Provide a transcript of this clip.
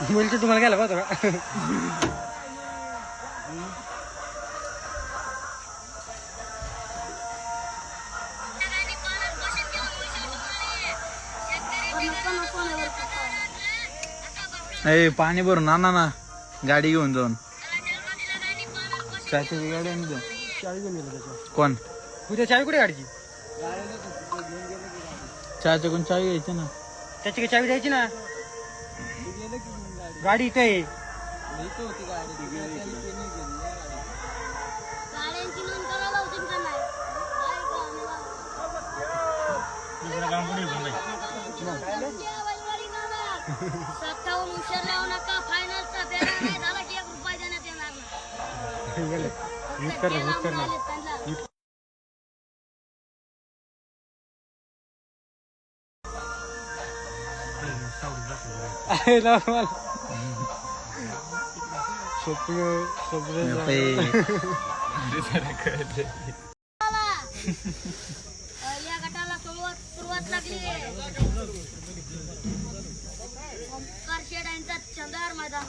बोलतो तुम्हाला घ्यायला पाहतो का? ए पाणी भरून आणा ना गाडी घेऊन जाऊन. चाची गाडी आणली जाऊन. चावी घेऊन गेलो त्याच्या कोण? उद्या चावी कुठे गाडीची? चहाच्या कोण चावी घ्यायची ना? त्याची काही चावी द्यायची ना? गाडी इथे आहे. सत्तावन्न लावू नका. फायनलचा नाही झाला की एक रुपया देण्यात येणार नाही. त्यांना. आहे ना मला. स्वप्न स्वप्न या गटाला सुरुवात सुरुवात लागली ओंकार शेड यांचा चंदार मैदान.